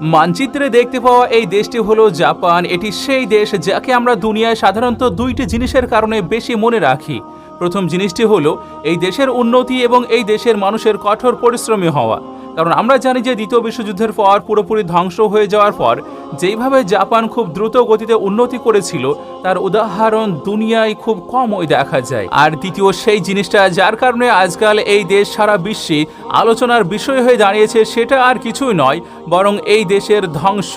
মানচিত্রে দেখতে পাওয়া এই দেশটি হলো জাপান। এটি সেই দেশ যাকে আমরা দুনিয়ায় সাধারণত দুইটি জিনিসের কারণে বেশি মনে রাখি। প্রথম জিনিসটি হলো, এই দেশের উন্নতি এবং এই দেশের মানুষের কঠোর পরিশ্রমী হওয়া। কারণ আমরা জানি যে দ্বিতীয় বিশ্বযুদ্ধের পর পুরোপুরি ধ্বংস হয়ে যাওয়ার পর, যেইভাবে জাপান খুব দ্রুত গতিতে উন্নতি করেছিল, তার উদাহরণ দুনিয়ায় খুব কমই দেখা যায়। আর দ্বিতীয় সেই জিনিসটা যার কারণে আজকাল এই দেশ সারা বিশ্বে আলোচনার বিষয় হয়ে দাঁড়িয়েছে সেটা আর কিছুই নয়, বরং এই দেশের ধ্বংস।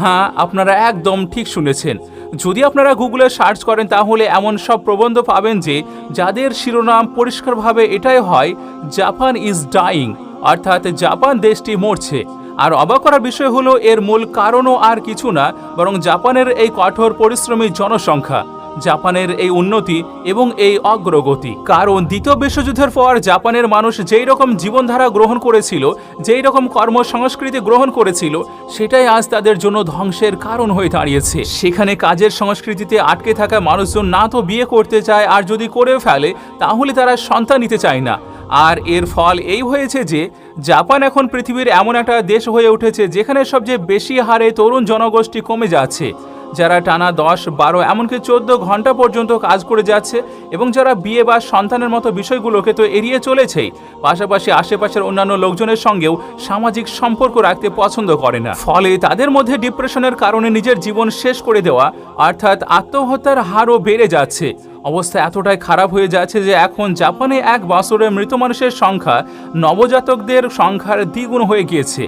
হ্যাঁ আপনারা একদম ঠিক শুনেছেন। যদি আপনারা গুগলে সার্চ করেন, তাহলে এমন সব প্রবন্ধ পাবেন যে, যাদের শিরোনাম পরিষ্কারভাবে এটাই হয়, জাপান ইজ ডাইং। অর্থাৎ জাপান দেশটি মরছে। আর অবাক করার বিষয় হলো, এর মূল কারণও আর কিছু না, বরং জাপানের এই কঠোর পরিশ্রমী জনসংখ্যা, জাপানের এই উন্নতি এবং এই অগ্রগতি। কারণ দ্বিতীয় বিশ্বযুদ্ধের পর জাপানের মানুষ যেই রকম জীবনধারা গ্রহণ করেছিল, যেই রকম কর্মসংস্কৃতি গ্রহণ করেছিল, সেটাই আজ তাদের জন্য ধ্বংসের কারণ হয়ে দাঁড়িয়েছে। সেখানে কাজের সংস্কৃতিতে আটকে থাকা মানুষজন না তো বিয়ে করতে চায়, আর যদি করে ফেলে, তাহলে তারা সন্তান নিতে চায় না। আর এর ফল এই হয়েছে যে, জাপান এখন পৃথিবীর এমন একটা দেশ হয়ে উঠেছে যেখানে সবচেয়ে বেশি হারে তরুণ জনগোষ্ঠী কমে যাচ্ছে। যারা টানা দশ, বারো, এমনকি চোদ্দ ঘণ্টা পর্যন্ত কাজ করে যাচ্ছে এবং যারা বিয়ে বা সন্তানের মতো বিষয়গুলোকে তো এড়িয়ে চলেছেই, পাশাপাশি আশেপাশের অন্যান্য লোকজনের সঙ্গেও সামাজিক সম্পর্ক রাখতে পছন্দ করে না। ফলে তাদের মধ্যে ডিপ্রেশনের কারণে নিজের জীবন শেষ করে দেওয়া, অর্থাৎ আত্মহত্যার হারও বেড়ে যাচ্ছে। অবস্থা এতটাই খারাপ হয়ে যাচ্ছে যে এখন জাপানে এক বছরে মৃত মানুষের সংখ্যা নবজাতকদের সংখ্যার দ্বিগুণ হয়ে গিয়েছে।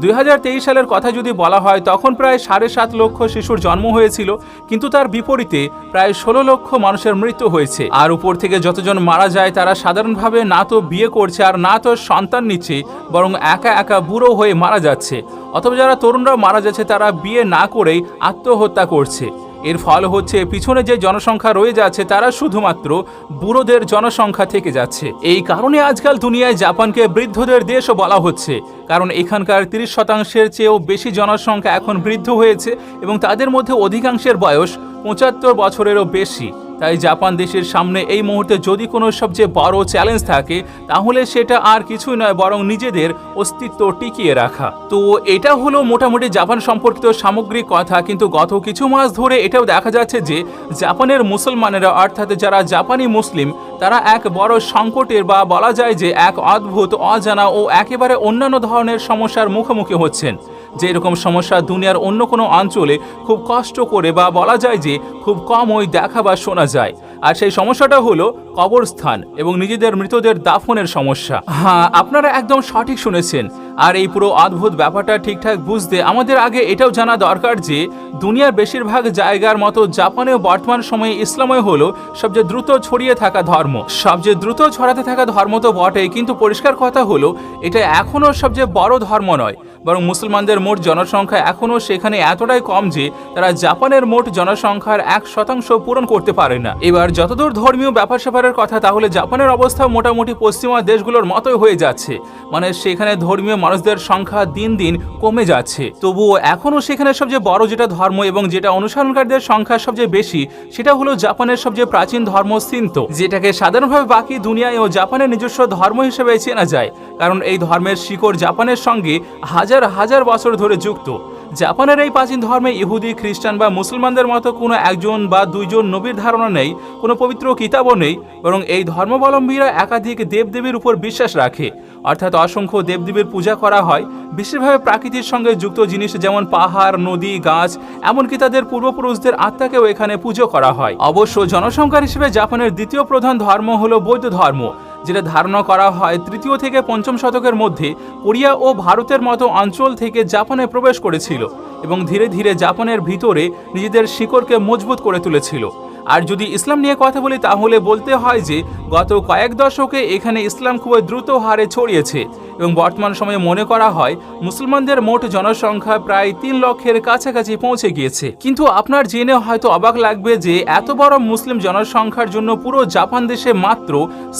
দুই হাজার তেইশ সালের কথা যদি বলা হয়, তখন প্রায় সাড়ে সাত লক্ষ শিশুর জন্ম হয়েছিল, কিন্তু তার বিপরীতে প্রায় ষোলো লক্ষ মানুষের মৃত্যু হয়েছে। আর উপর থেকে যতজন মারা যায়, তারা সাধারণভাবে না তো বিয়ে করছে আর না তো সন্তান নিচ্ছে, বরং একা একা বুড়ো হয়ে মারা যাচ্ছে। অথবা যারা তরুণরা মারা যাচ্ছে, তারা বিয়ে না করেই আত্মহত্যা করছে। এর ফল হচ্ছে, পিছনে যে জনসংখ্যা রয়ে যাচ্ছে, তারা শুধুমাত্র বুড়োদের জনসংখ্যা থেকে যাচ্ছে। এই কারণে আজকাল দুনিয়ায় জাপানকে বৃদ্ধদের দেশও বলা হচ্ছে। কারণ এখানকার তিরিশ শতাংশের চেয়েও বেশি জনসংখ্যা এখন বৃদ্ধ হয়েছে এবং তাদের মধ্যে অধিকাংশের বয়স পঁচাত্তর বছরেরও বেশি। তাই জাপান দেশের সামনে এই মুহূর্তে যদি কোনো সবচেয়ে বড় চ্যালেঞ্জ থাকে, তাহলে সেটা আর কিছুই নয়, বরং নিজেদের অস্তিত্ব টিকিয়ে রাখা। তো এটা হলো মোটামুটি জাপান সম্পর্কিত সামগ্রিক কথা, কিন্তু গত কিছু মাস ধরে এটাও দেখা যাচ্ছে যে, জাপানের মুসলমানেরা, অর্থাৎ যারা জাপানি মুসলিম, তারা এক বড় সংকটের বা বলা যায় যে এক অদ্ভুত, অজানা ও একেবারে অন্যান্য ধরনের সমস্যার মুখোমুখি হচ্ছেন। যে এরকম সমস্যা দুনিয়ার অন্য কোনো অঞ্চলে খুব কষ্ট করে বা বলা যায় যে খুব কম ওই দেখা বা শোনা যায়। আর সেই সমস্যাটা হলো কবরস্থান এবং নিজেদের মৃতদের দাফনের সমস্যা। হ্যাঁ আপনারা একদম সঠিক শুনেছেন। আর এই পুরো অদ্ভুত ব্যাপারটা ঠিকঠাক বুঝতে আমাদের আগে এটাও জানা দরকার যে দুনিয়ার বেশিরভাগ জায়গার মতো জাপানেও বর্তমান সময়ে ইসলামই হলো সবচেয়ে দ্রুত ছড়িয়ে থাকা ধর্ম। সবচেয়ে দ্রুত ছড়াতে থাকা ধর্ম তো বটেই, কিন্তু পরিষ্কার কথা হলো এটা এখনও সবচেয়ে বড় ধর্ম নয়। বরং মুসলমানদের মোট জনসংখ্যা এখনও সেখানে এতটাই কম যে তারা জাপানের মোট জনসংখ্যার এক শতাংশ পূরণ করতে পারে না। এবার যতদূর ধর্মীয় ব্যাপার স্যাপারের কথা, তাহলে জাপানের অবস্থা মোটামুটি পশ্চিমা দেশগুলোর মতোই হয়ে যাচ্ছে। মানে সেখানে ধর্মীয় মানুষদের সংখ্যা দিন দিন কমে যাচ্ছে। তবুও এখনও সেখানে সবচেয়ে বড় যেটা ধর্ম এবং যেটা অনুসরণকারীদের সংখ্যা সবচেয়ে বেশি, সেটা হলো জাপানের সবচেয়ে প্রাচীন ধর্ম সিন্ত, যেটাকে সাধারণভাবে বাকি দুনিয়ায় ও জাপানের নিজস্ব ধর্ম হিসেবে চেনা যায়। কারণ এই ধর্মের শিকড় জাপানের সঙ্গে হাজার হাজার হাজার বছর ধরে যুক্ত। জাপানের এই প্রাচীন ধর্মে ইহুদি, খ্রিস্টান বা মুসলমানদের মতো কোনো একজন বা দুইজন নবীর ধারণা নেই, কোনো পবিত্র কিতাবও নেই, বরং এই ধর্মাবলম্বীরা একাধিক দেবদেবীর উপর বিশ্বাস রাখে। অর্থাৎ অসংখ্য দেবদেবীর পূজা করা হয়, বিশেষভাবে প্রাকৃতির সঙ্গে যুক্ত জিনিস যেমন পাহাড়, নদী, গাছ, এমনকি তাদের পূর্বপুরুষদের আত্মাকেও এখানে পুজো করা হয়। অবশ্য জনসংখ্যার হিসেবে জাপানের দ্বিতীয় প্রধান ধর্ম হলো বৌদ্ধ ধর্ম। যেটা ধারণা করা হয় তৃতীয় থেকে পঞ্চম শতকের মধ্যে কোরিয়া ও ভারতের মতো অঞ্চল থেকে জাপানে প্রবেশ করেছিল এবং ধীরে ধীরে জাপানের ভিতরে নিজেদের শিকড়কে মজবুত করে তুলেছিল। আর যদি ইসলাম নিয়ে কথা বলি, তাহলে বলতে হয় যে, গত কয়েক দশকে এখানে ইসলাম খুবই দ্রুত হারে ছড়িয়েছে এবং বর্তমান সময়ে মনে করা হয়, মুসলমানদের মোট জনসংখ্যা প্রায় তিন লক্ষের কাছাকাছি পৌঁছে গিয়েছে। কিন্তু আপনার জেনে হয়তো অবাক লাগবে যে, এত বড় মুসলিম জনসংখ্যার জন্য পুরো জাপান দেশে মাত্র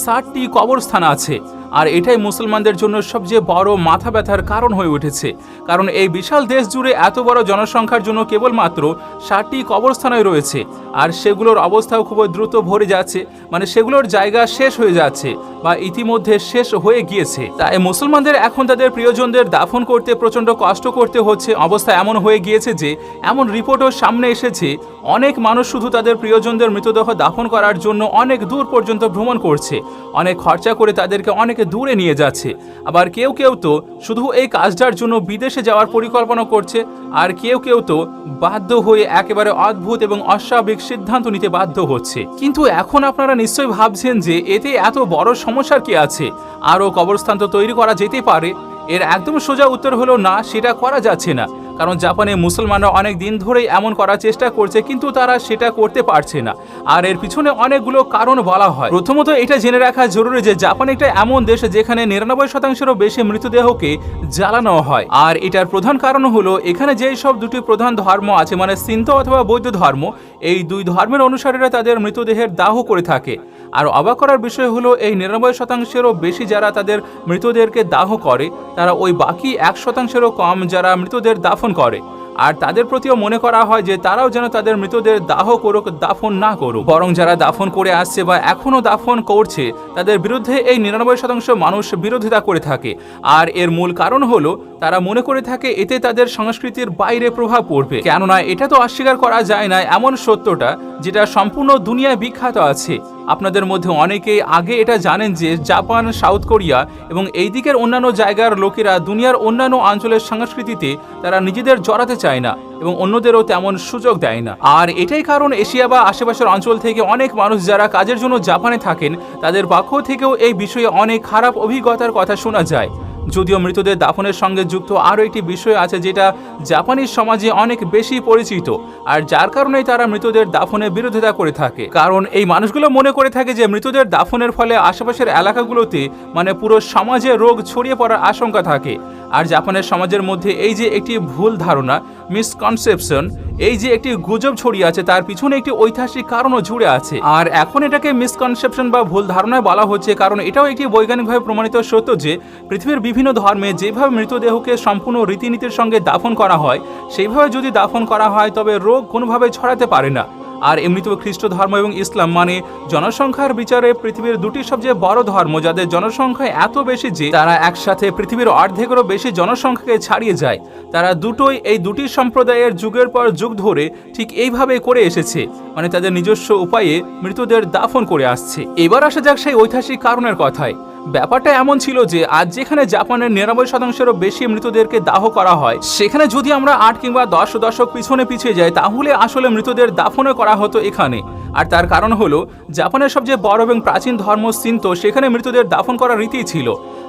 ষাটটি কবরস্থান আছে। আর এটাই মুসলমানদের জন্য সবচেয়ে বড় মাথা ব্যথার কারণ হয়ে উঠেছে। কারণ এই বিশাল দেশ জুড়ে এত বড় জনসংখ্যার জন্য কেবলমাত্র ষাটটি কবরস্থানই রয়েছে। আর সেগুলোর অবস্থাও খুবই দ্রুত ভরে যাচ্ছে মানে সেগুলোর জায়গা শেষ হয়ে যাচ্ছে বা ইতিমধ্যে শেষ হয়ে গিয়েছে। তাই মুসলমানদের এখন তাদের প্রিয়জনদের দাফন করতে, প্রচণ্ড কষ্ট করতে হচ্ছে। অবস্থা এমন হয়ে গিয়েছে যে, এমন রিপোর্টও সামনে এসেছে, অনেক মানুষ শুধু তাদের প্রিয়জনদের মৃতদেহ দাফন করার জন্য অনেক দূর পর্যন্ত ভ্রমণ করছে। অনেক খরচা করে তাদেরকে অনেক দূরে নিয়ে যাচ্ছে। আবার কেউ কেউ তো শুধু এই কাজটার জন্য বিদেশে যাওয়ার পরিকল্পনা করছে, আর কেউ কেউ তো বাধ্য হয়ে একেবারে অদ্ভুত এবং অস্বাভাবিক সিদ্ধান্ত নিতে বাধ্য হচ্ছে। কিন্তু এখন আপনারা নিশ্চয়ই ভাবছেন যে এতে এত বড় সমস্যার কি আছে? আরও কবরস্থান তো তৈরি করা যেতে পারে। এর একদম সোজা উত্তর হলো না, সেটা করা যাচ্ছে না। কারণ জাপানে মুসলমানরা অনেক দিন ধরেই এমন করার চেষ্টা করছে, কিন্তু তারা সেটা করতে পারছে না। আর এর পিছনে অনেকগুলো কারণ বলা হয়। প্রথমত, এটা জেনে রাখা জরুরি যে জাপান একটা এমন দেশ যেখানে নিরানব্বই শতাংশেরও বেশি মৃতদেহকে জ্বালানো হয়। আর এটার প্রধান কারণ হলো, এখানে যেই সব দুটি প্রধান ধর্ম আছে মানে সিন্ত অথবা বৌদ্ধ ধর্ম এই দুই ধর্মের অনুসারীরা তাদের মৃতদেহের দাহ করে থাকে। আর অবাক করার বিষয় হলো, এই নিরানব্বই শতাংশেরও বেশি যারা তাদের মৃতদেরকে দাহ করে, তারা ওই বাকি এক শতাংশেরও কম যারা মৃতদের দাফন করে। আর তাদের প্রতিও মনে করা হয় যে তারাও যেন তাদের মৃতদের দাহ করুক, দাফন না করুক। বরং যারা দাফন করে আসছে বা এখনও দাফন করছে, তাদের বিরুদ্ধে এই নিরানব্বই শতাংশ মানুষ বিরোধিতা করে থাকে। আর এর মূল কারণ হলো, তারা মনে করে থাকে এতে তাদের সংস্কৃতির বাইরে প্রভাব পড়বে। কেননা এটা তো অস্বীকার করা যায় না এমন সত্যটা, যেটা সম্পূর্ণ দুনিয়ায় বিখ্যাত আছে। আপনাদের মধ্যে অনেকেই আগে এটা জানেন যে জাপান, সাউথ কোরিয়া এবং এই দিকের অন্যান্য জায়গার লোকেরা দুনিয়ার অন্যান্য অঞ্চলের সংস্কৃতিতে তারা নিজেদের জড়াতে চায়। না এবং অন্যদেরও তেমন সুযোগ দেয় না। আর এটাই কারণ এশিয়া বা আশেপাশের অঞ্চল থেকে অনেক মানুষ যারা কাজের জন্য জাপানে থাকেন, তাদের পক্ষ থেকেও এই বিষয়ে অনেক খারাপ অভিজ্ঞতার কথা শোনা যায়। যদিও মৃতদের দাফনের সঙ্গে যুক্ত আরও একটি বিষয় আছে যেটা জাপানিজ সমাজে অনেক বেশি পরিচিত, আর যার কারণেই তারা মৃতদের দাফনের বিরোধিতা করে থাকে। কারণ এই মানুষগুলো মনে করে থাকে যে মৃতদের দাফনের ফলে আশেপাশের এলাকাগুলোতে মানে পুরো সমাজে রোগ ছড়িয়ে পড়ার আশঙ্কা থাকে। আর জাপানের সমাজের মধ্যে এই যে একটি ভুল ধারণা মিসকনসেপশন এই যে একটি গুজব ছড়িয়ে আছে, তার পিছনে একটি ঐতিহাসিক কারণও জুড়ে আছে। আর এখন এটাকে মিসকনসেপশন বা ভুল ধারণায় বলা হচ্ছে, কারণ এটাও একটি বৈজ্ঞানিকভাবে প্রমাণিত সত্য যে, পৃথিবীর বিভিন্ন ধর্মে যেভাবে মৃতদেহকে সম্পূর্ণ রীতিনীতির সঙ্গে দাফন করা হয়, সেইভাবে যদি দাফন করা হয়, তবে রোগ কোনোভাবে ছড়াতে পারে না। আর এমনিতেও খ্রিস্ট ধর্ম এবং ইসলাম মানে জনসংখ্যার বিচারে পৃথিবীর দুটি সবচেয়ে বড় ধর্ম, যাদের জনসংখ্যা এত বেশি যে তারা একসাথে পৃথিবীর অর্ধেকেরও বেশি জনসংখ্যাকে ছাড়িয়ে যায়। তারা দুটোই এই দুটি সম্প্রদায়ের যুগের পর যুগ ধরে ঠিক এইভাবে করে এসেছে মানে তাদের নিজস্ব উপায়ে মৃতদের দাফন করে আসছে। এবার আসা যাক সেই ঐতিহাসিক কারণের কথায়। ব্যাপারটা এমন ছিল যে আজ যেখানে জাপানের নিরানব্বই শতাংশেরও বেশি মৃতদেরকে দাহ করা হয়, সেখানে যদি আমরা আট কিংবা দশ দশক পিছনে পিছিয়ে যাই, তাহলে আসলে মৃতদের দাফনও করা হতো এখানে। আর তার কারণ হলো, জাপানের সবচেয়ে বড় এবং প্রাচীন ধর্ম সিন্ত সেখানে মৃতদের দাফন করার রীতি ছিল।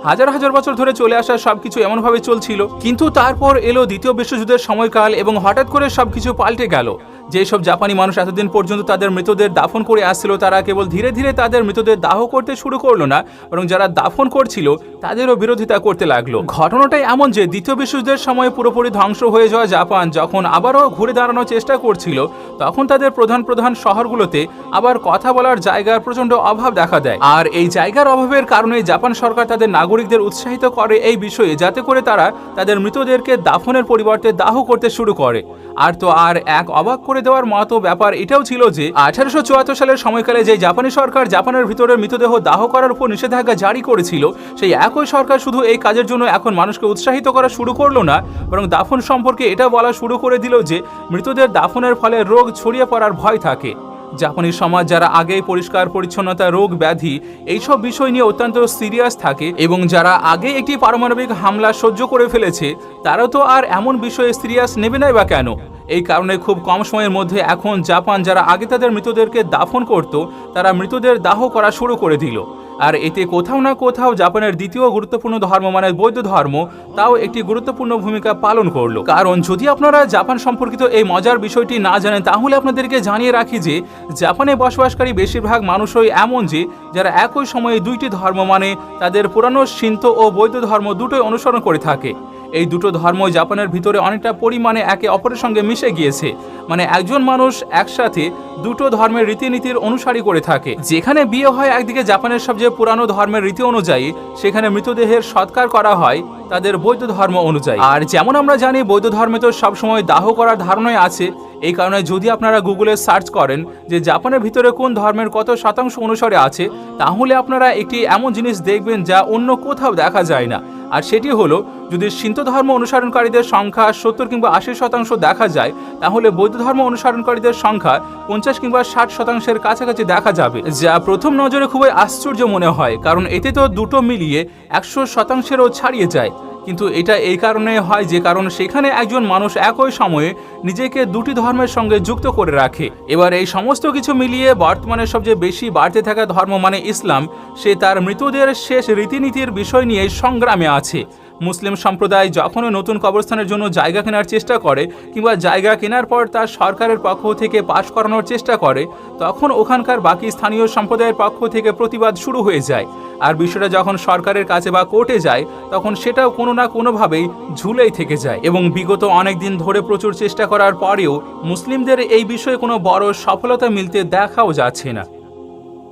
হাজার হাজার বছর ধরে চলে আসা সবকিছু এমনভাবে চলছিল, কিন্তু তারপর এলো দ্বিতীয় বিশ্বযুদ্ধের সময়কাল এবং হঠাৎ করে সবকিছু পাল্টে গেল। যেসব জাপানি মানুষ এতদিন পর্যন্ত তাদের মৃতদের দাফন করে আসছিল, তারা কেবল ধীরে ধীরে তাদের মৃতদের দাহ করতে শুরু করল না, বরং যারা দাফন করছিল, তাদেরও বিরোধিতা করতে লাগল। ঘটনাটাই এমন যে দ্বিতীয় বিশ্বযুদ্ধের সময় পুরোপুরি ধ্বংস হয়ে যাওয়া জাপান যখন আবারও ঘুরে দাঁড়ানোর চেষ্টা করছিল, তখন তাদের প্রধান প্রধান শহরগুলোতে আবার কথা বলার জায়গার প্রচণ্ড অভাব দেখা দেয়। আর এই জায়গার অভাবের কারণে জাপান সরকার তাদের নাগরিকদের উৎসাহিত করে এই বিষয়ে, যাতে করে তারা তাদের মৃতদেরকে দাফনের পরিবর্তে দাহ করতে শুরু করে। আর তো আর এক অবাক করে দেওয়ার মতো ব্যাপার এটাও ছিল যে, আঠারোশো চুয়াত্তর সালের সময়কালে যে জাপানি সরকার জাপানের ভিতরে মৃতদেহ দাহ করার উপর নিষেধাজ্ঞা জারি করেছিল। সেই একই সরকার শুধু এই কাজের জন্য এখন মানুষকে উৎসাহিত করা শুরু করল না, বরং দাফন সম্পর্কে এটা বলা শুরু করে দিল যে, মৃতদের দাফনের ফলে রোগ ছড়িয়ে পড়ার ভয় থাকে। জাপানি সমাজ যারা আগেই পরিষ্কার, পরিচ্ছন্নতা, রোগ ব্যাধি, এইসব বিষয় নিয়ে অত্যন্ত সিরিয়াস থাকে এবং যারা আগে একটি পারমাণবিক হামলা সহ্য করে ফেলেছে, তারা তো আর এমন বিষয়ে সিরিয়াস নেবে নাই বা কেন? এই কারণে খুব কম সময়ের মধ্যে এখন জাপান যারা আগে তাদের মৃতদেরকে দাফন করত, তারা মৃতদের দাহ করা শুরু করে দিল। আর এতে কোথাও না কোথাও জাপানের দ্বিতীয় গুরুত্বপূর্ণ ধর্ম মানে বৌদ্ধ ধর্ম, তাও একটি গুরুত্বপূর্ণ ভূমিকা পালন করল। কারণ যদি আপনারা জাপান সম্পর্কিত এই মজার বিষয়টি না জানেন, তাহলে আপনাদেরকে জানিয়ে রাখি যে জাপানে বসবাসকারী বেশিরভাগ মানুষই এমন যে, যারা একই সময়ে দুইটি ধর্ম মানে তাদের পুরানো সিন্ত ও বৌদ্ধ ধর্ম দুটোই অনুসরণ করে থাকে। এই দুটো ধর্ম জাপানের ভিতরে অনেকটা পরিমাণে একে অপরের সঙ্গে মিশে গিয়েছে। মানে একজন মানুষ একসাথে দুটো ধর্মের রীতিনীতির অনুসারী করে থাকে। যেখানে বিয়ে হয় একদিকে জাপানের সবচেয়ে পুরানো ধর্মের রীতি অনুযায়ী, সেখানে মৃতদেহের সৎকার করা হয় তাদের বৌদ্ধ ধর্ম অনুযায়ী। আর যেমন আমরা জানি, বৌদ্ধ ধর্মে তো সবসময় দাহ করার ধারণাই আছে। এই কারণে যদি আপনারা গুগলে সার্চ করেন যে জাপানের ভিতরে কোন ধর্মের কত শতাংশ অনুসারে আছে, তাহলে আপনারা একটি এমন জিনিস দেখবেন যা অন্য কোথাও দেখা যায় না। আর সেটি হলো, যদি সিন্ত ধর্ম অনুসরণকারীদের সংখ্যা সত্তর কিংবা আশি শতাংশ দেখা যায়, তাহলে বৌদ্ধ ধর্ম অনুসরণকারীদের সংখ্যা পঞ্চাশ কিংবা ষাট শতাংশের কাছাকাছি দেখা যাবে। যা প্রথম নজরে খুবই আশ্চর্য মনে হয়, কারণ এতে তো দুটো মিলিয়ে একশো শতাংশেরও ছাড়িয়ে যায়। কিন্তু এটা এই কারণে হয় যে কারণ সেখানে একজন মানুষ একই সময়ে নিজেকে দুটি ধর্মের সঙ্গে যুক্ত করে রাখে। এবার এই সমস্ত কিছু মিলিয়ে বর্তমানে সবচেয়ে বেশি বাড়তে থাকা ধর্ম মানে ইসলাম, সে তার মৃতদের শেষ রীতিনীতির বিষয় নিয়ে সংগ্রামে আছে। মুসলিম সম্প্রদায় যখনও নতুন কবরস্থানের জন্য জায়গা কেনার চেষ্টা করে কিংবা জায়গা কেনার পর তার সরকারের পক্ষ থেকে পাশ করানোর চেষ্টা করে, তখন ওখানকার বাকি স্থানীয় সম্প্রদায়ের পক্ষ থেকে প্রতিবাদ শুরু হয়ে যায়। আর বিষয়টা যখন সরকারের কাছে বা কোর্টে যায়, তখন সেটাও কোনো না কোনোভাবেই ঝুলেই থেকে যায় এবং বিগত অনেক দিন ধরে প্রচুর চেষ্টা করার পরেও মুসলিমদের এই বিষয়ে কোনো বড় সফলতা মিলতে দেখাও যাচ্ছে না।